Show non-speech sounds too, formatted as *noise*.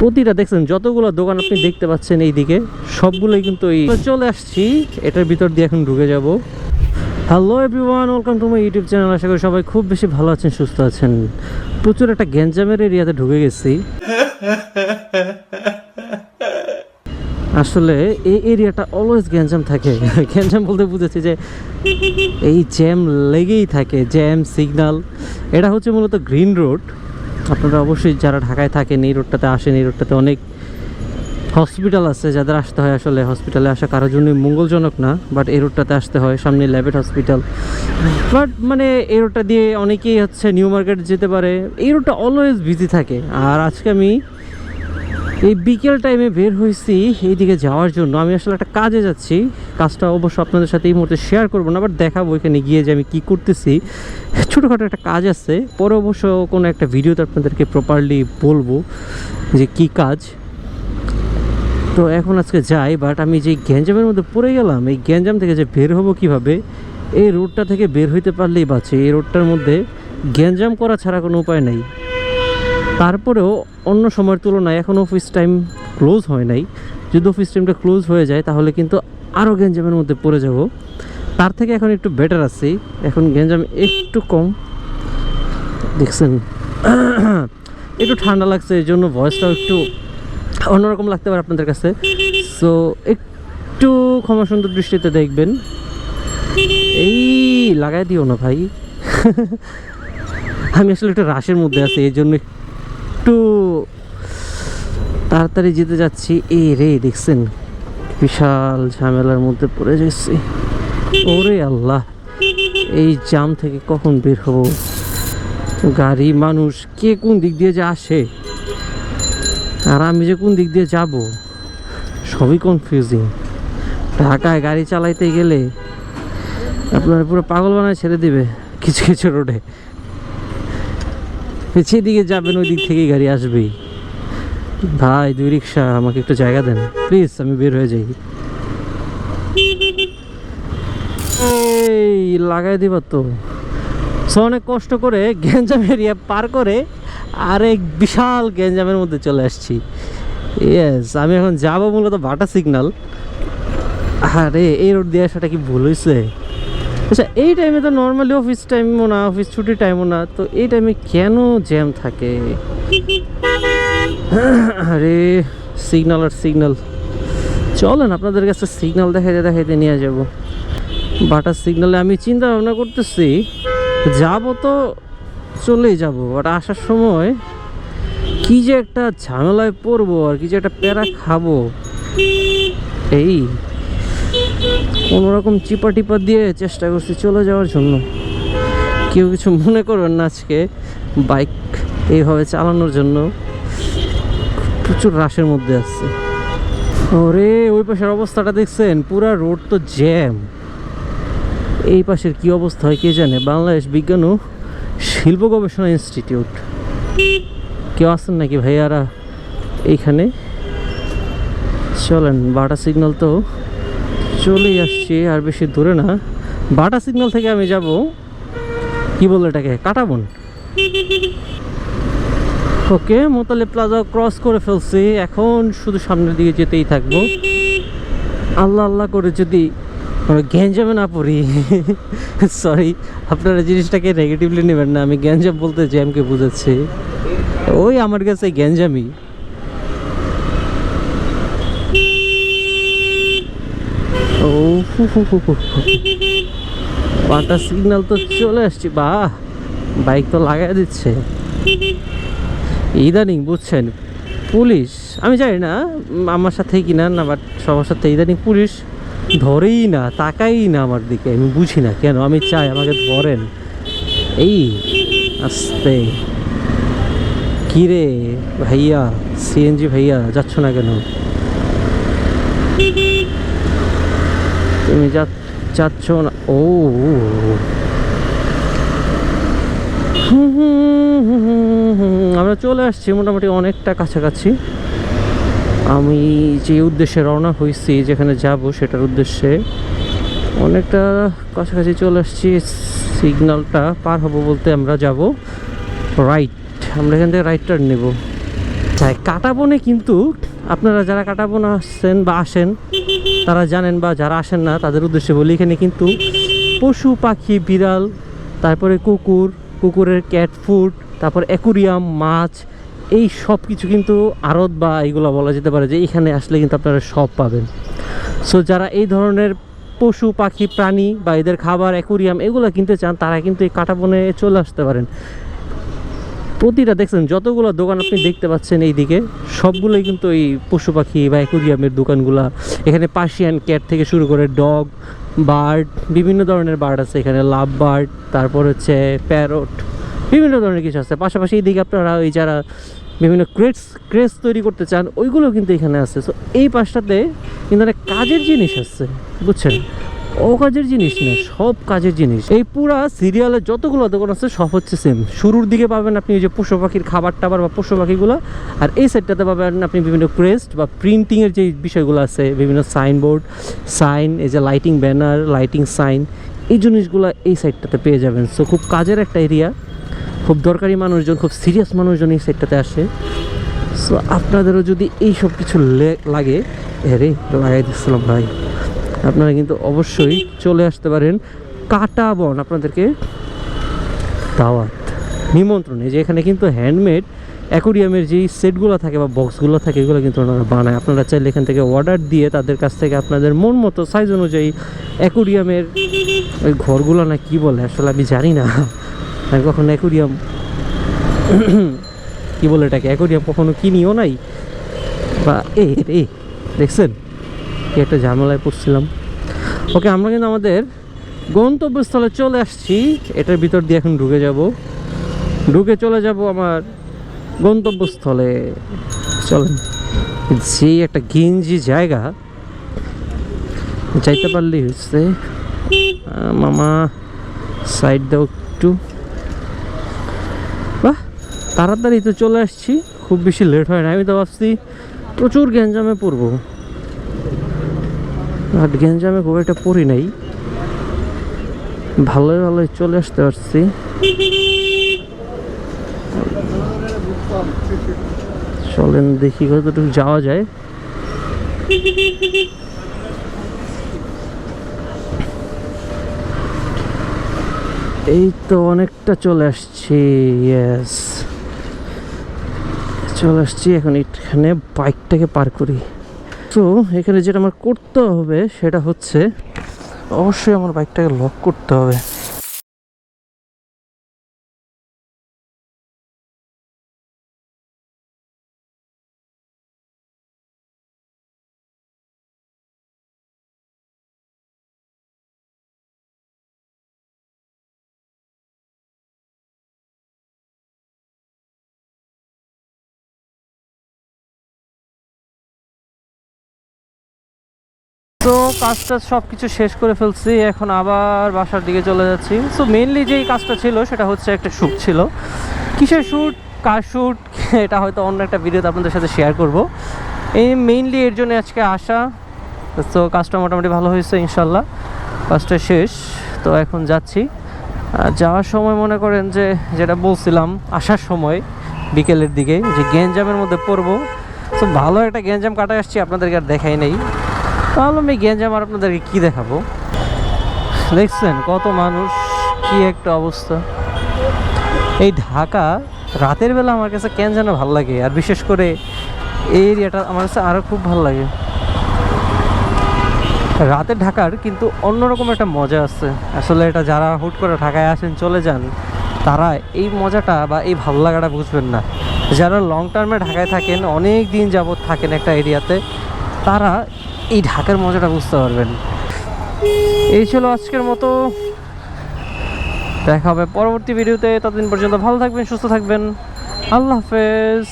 প্রতিটা দেখছেন, যতগুলো দোকান আপনি দেখতে পাচ্ছেন এইদিকে, সবগুলোই কিন্তু এই চলে আসছি, এটার ভিতর দিয়ে এখন ঢুকে যাব। Hello everyone welcome to my YouTube channel আশা করি সবাই খুব বেশি ভালো আছেন, সুস্থ আছেন। প্রচুর একটা গ্যাঞ্জামের এরিয়াতে ঢুকে গেছি। আসলে এই এরিয়াটা অলওয়েজ গ্যাঞ্জাম থাকে। গ্যাঞ্জাম বলতে বুঝেছি যে এই জ্যাম লেগেই থাকে, জ্যাম সিগন্যাল এটা হচ্ছে মূলত গ্রিন রোড। আপনারা অবশ্যই যারা ঢাকায় থাকেন, এই রোডটাতে আসেন, এই রোডটাতে অনেক হসপিটাল আছে যাদের আসতে হয় আসলে। হসপিটালে আসা কারোর জন্যই মঙ্গলজনক না বাট এই রোডটাতে আসতে হয়, সামনে ল্যাবেট হসপিটাল বাট মানে এই রোডটা দিয়ে অনেকেই হচ্ছে নিউ মার্কেট যেতে পারে। এই রোডটা অলওয়েজ বিজি থাকে। আর আজকে আমি এই বিকেল টাইমে বের হয়েছি এইদিকে যাওয়ার জন্য। আমি আসলে একটা কাজে যাচ্ছি। কাজটা অবশ্য আপনাদের সাথে এই মুহূর্তে শেয়ার করব না বাট দেখাবো এখানে গিয়ে যে আমি কী করতেছি। ছোটোখাটো একটা কাজ আছে। পরে অবশ্য কোনো একটা ভিডিওতে আপনাদেরকে প্রপারলি বলব যে কি কাজ। তো এখন আজকে যাই বাট আমি যে গ্যাঞ্জামের মধ্যে পড়ে গেলাম, এই গ্যাঞ্জাম থেকে যে বের হব কীভাবে, এই রোডটা থেকে বের হইতে পারলেই বাঁচে। এই রোডটার মধ্যে গ্যাঞ্জাম করা ছাড়া কোনো উপায় নেই। তারপরেও অন্য সময়ের তুলনায় এখন অফিস টাইম ক্লোজ হয় নাই। যদি অফিস টাইমটা ক্লোজ হয়ে যায়, তাহলে কিন্তু আরও গ্যাঞ্জামের মধ্যে পড়ে যাব। তার থেকে এখন একটু বেটার আছি। এখন গ্যাঞ্জাম একটু কম। দেখছেন? *coughs* একটু ঠান্ডা লাগছে, এই জন্য ভয়েসটাও একটু অন্যরকম লাগতে পারে আপনাদের কাছে। সো একটু ক্ষমা সুন্দর দৃষ্টিতে দেখবেন। এই, লাগাই দিও না ভাই। *laughs* আমি আসলে একটু রাশের মধ্যে আছি, এই জন্য তাড়াতাড়ি যেতে যাচ্ছি। এই রে, দেখছেন? বিশাল ঝামেলার মধ্যে পড়ে যাচ্ছি। ওরে আল্লাহ, এই জাম থেকে কখন বের হব? গাড়ি মানুষ, কে কোন দিক দিয়ে যে আসে? আর আমি যে কোন দিক দিয়ে যাব? সবই কনফিউজিং ঢাকায় গাড়ি চালাইতে গেলে আপনার পুরো পাগল বানায় ছেড়ে দিবে কিছু কিছু রোডে। পিছিয়ে দিকে যাবেন, ওই দিক থেকেই গাড়ি আসবেই। ভাই, দুই রিক্সা আমাকে একটু জায়গা দেন। প্লিজ আমি বের হয়ে যাই। এই, লাগাই দিবা তো। সো অনেক কষ্ট করে গ্যাঞ্জাম এরিয়া পার করে আরেক বিশাল গ্যাঞ্জামের মধ্যে চলে আসছি। ইয়েস আমি এখন যাব মূলত বাটা সিগনাল। আরে, এই রোড দিয়ে আসাটা কি ভুল হয়েছে আচ্ছা এই টাইমে তো নর্মালি অফিস টাইমও না অফিস ছুটির টাইমও না, তো এই টাইমে কেন জ্যাম থাকে? আরে সিগনাল আর সিগনাল চলেন, আপনাদের কাছে সিগনাল দেখাইতে দেখাইতে নিয়ে যাব। বাটার সিগনালে আমি চিন্তা ভাবনা করতেছি, যাব তো চলেই যাব বাট আসার সময় কি যে একটা ঝামেলায় পড়ব আর কি যে একটা প্যারা খাব। এই কোনোরকম চিপা টিপা দিয়ে চেষ্টা করছি চলে যাওয়ার জন্য। কেউ কিছু মনে করবেন না আজকে বাইক এইভাবে চালানোর জন্য। প্রচুর রাশের মধ্যে আছে। ওরে, ওই পাশের অবস্থাটা দেখছেন? পুরা রোড তো জ্যাম। এই পাশের কি অবস্থা হয় কে জানে? বাংলাদেশ বিজ্ঞান ও শিল্প গবেষণা ইনস্টিটিউট। কেউ আছেন নাকি ভাইয়ারা এইখানে চলেন, বাটা সিগন্যাল তো চলেই আসছি, আর বেশি দূরে না। বাটা সিগন্যাল থেকে আমি যাব। কি বলল এটাকে? Kataban? Okay Motaleb plaza cross করে ফেলছি। এখন শুধু সামনের দিকে যেতেই থাকব। আল্লাহ আল্লাহ করে যদি কোনো গ্যাঞ্জামে না পড়ি। *laughs* সরি আপনারা জিনিসটাকে নেগেটিভলি নেবেন না। আমি গ্যাঞ্জাম বলতে জ্যামকে বুঝাচ্ছি। ওই আমার কাছে গ্যাঞ্জামি ও সিগন্যাল তো চলে আসছি। বাহ বাইক তো লাগাই দিচ্ছে। ইদানিং বুঝছেন, পুলিশ, আমি জানি না আমার সাথে কি না না বাট সবার সাথে ইদানিং পুলিশ ধরেই না তাকাই না আমার দিকে, আমি বুঝি না কেন, আমি চাই আমাকে ধরেন। এই, আস্তে। কি রে ভাইয়া, সিএনজি ভাইয়া, যাচ্ছ না কেন? তুমি যা যাচ্ছ না ও। আমরা চলে আসছি মোটামুটি অনেকটা কাছাকাছি। আমি যে উদ্দেশ্যে রওনা হয়েছি যেখানে যাব সেটার উদ্দেশ্যে অনেকটা কাছাকাছি চলে আসছি। সিগন্যালটা পার হব বলতে আমরা যাব। রাইট, আমরা এখান থেকে রাইট টার্ন নেব। হ্যাঁ কাটাবনে কিন্তু আপনারা যারা কাটাবন আসছেন বা আসেন, তারা জানেন বা যারা আসেন না, তাদের উদ্দেশ্যে বলি এখানে কিন্তু পশু, পাখি, বিড়াল, তারপরে কুকুর কুকুরের ক্যাট ফুড তারপর অ্যাকুরিয়াম মাছ, এই সব কিছু কিন্তু আড়ত বা এইগুলো বলা যেতে পারে যে এখানে আসলে কিন্তু আপনারা সব পাবেন। সো যারা এই ধরনের পশু, পাখি, প্রাণী বা এদের খাবার অ্যাকুরিয়াম এগুলো কিনতে চান, তারা কিন্তু এই কাটাবনে চলে আসতে পারেন। প্রতিটা দেখছেন, যতগুলো দোকান আপনি দেখতে পাচ্ছেন এইদিকে, সবগুলোই কিন্তু এই পশু, পাখি বা অ্যাকুরিয়ামের দোকানগুলা। এখানে পার্সিয়ান ক্যাট থেকে শুরু করে ডগ বার্ড, বিভিন্ন ধরনের বার্ড আছে এখানে, লাভ বার্ড, তারপর হচ্ছে প্যারট, বিভিন্ন ধরনের কিছু আছে। পাশাপাশি এই দিকে আপনারা ওই যারা বিভিন্ন ক্রেটস ক্রেস তৈরি করতে চান, ওইগুলো কিন্তু এখানে আছে। সো এই পাশটাতে কিন্তু অনেক কাজের জিনিস আছে, বুঝছেন? ও কাজের জিনিস না, সব কাজের জিনিস। এই পুরা সিরিয়ালে যতগুলো দোকান আছে, সব হচ্ছে সেম শুরুর দিকে পাবেন আপনি ওই যে পশু পাখির খাবার টাবার বা পশু পাখিগুলো, আর এই সাইডটাতে পাবেন আপনি বিভিন্ন ক্রেস্ট বা প্রিন্টিংয়ের যে বিষয়গুলো আছে, বিভিন্ন সাইনবোর্ড সাইন এই যে লাইটিং ব্যানার লাইটিং সাইন এই জিনিসগুলো এই সাইডটাতে পেয়ে যাবেন। সো খুব কাজের একটা এরিয়া খুব দরকারি মানুষজন, খুব সিরিয়াস মানুষজন এই সাইডটাতে আসে। সো আপনাদেরও যদি এই সব কিছু লাগে এরে লাগাই দিচ্ছিলাম ভাই আপনারা কিন্তু অবশ্যই চলে আসতে পারেন কাটা বন আপনাদেরকে দাওয়াত, নিমন্ত্রণ। যে এখানে কিন্তু হ্যান্ডমেড অ্যাকোরিয়ামের যেই সেটগুলো থাকে বা বক্সগুলো থাকে, এগুলো কিন্তু ওনারা বানায়। আপনারা চাইলে এখান থেকে অর্ডার দিয়ে তাদের কাছ থেকে আপনাদের মন মতো সাইজ অনুযায়ী অ্যাকোরিয়ামের ওই ঘরগুলো না কি বলে, আসলে আমি জানি না। আমি কখনো অ্যাকোরিয়াম কি বলে এটাকে অ্যাকোরিয়াম কখনো কিনিও নাই। বা এ, দেখছেন? একটা ঝামেলায় পড়ছিলাম। ওকে, আমরা কিন্তু আমাদের গন্তব্যস্থলে চলে আসছি। এটার ভিতর দিয়ে এখন ঢুকে যাব। ঢুকে চলে যাব আমার গন্তব্যস্থলে। চলেন। যে একটা গেঞ্জি জায়গা। যাইতে পারলেই হচ্ছে। মামা সাইড দাও একটু। বাহ, তাড়াতাড়ি তো চলে আসছি। খুব বেশি লেট হয় না। আমি তো ভাবছি প্রচুর গ্যাঞ্জামে পড়ব। আর গ্যাঞ্জামে খুব একটা পড়ি নাই। ভালোই ভালোই চলে আসতে পারছি। চলেন দেখি কতটুকু যাওয়া যায়। এই তো অনেকটা চলে আসছি ইয়েস চলে আসছি এখন এখানে বাইকটাকে পার করি। তো এখানে যেটা আমার করতে হবে সেটা হচ্ছে অবশ্যই আমার বাইকটাকে লক করতে হবে। তো কাজটা সব কিছু শেষ করে ফেলছি, এখন আবার বাসার দিকে চলে যাচ্ছি। সো মেনলি যেই কাজটা ছিল, সেটা হচ্ছে একটা শ্যুট ছিল। কিসের শ্যুট কার শ্যুট *laughs* এটা হয়তো অন্য একটা ভিডিওতে আপনাদের সাথে শেয়ার করব। এই মেইনলি এর জন্য আজকে আসা। তো কাজটা মোটামুটি ভালো হয়েছে, ইনশাল্লাহ। কাজটা শেষ। তো এখন যাচ্ছি। যাওয়ার সময় মনে করেন যে, যেটা বলছিলাম, আসার সময় বিকেলের দিকে, যে গ্যাঞ্জামের মধ্যে পড়ব। তো ভালো একটা গ্যাঞ্জাম কাটা আসছি, আপনাদেরকে আর দেখাই নেই। তাহলে আমি গ্যাঞ্জাম আর আপনাদেরকে কী দেখাবো? দেখছেন কত মানুষ, কি একটা অবস্থা। এই ঢাকা রাতের বেলা আমার কাছে কেন যেন ভালো লাগে, আর বিশেষ করে এই এরিয়াটা আমার কাছে আরও খুব ভালো লাগে। রাতের ঢাকার কিন্তু অন্যরকম একটা মজা আছে। আসলে এটা যারা হুট করে ঢাকায় আসেন, চলে যান, তারা এই মজাটা বা এই ভালো লাগাটা বুঝবেন না। যারা লং টার্মে ঢাকায় থাকেন, অনেক দিন যাবৎ থাকেন একটা এরিয়াতে, তারা এই ঢাকার মজাটা বুঝতে পারবেন। এই ছিল আজকের মতো। দেখা হবে পরবর্তী ভিডিওতে। ততদিন পর্যন্ত ভালো থাকবেন, সুস্থ থাকবেন। আল্লাহ হাফেজ।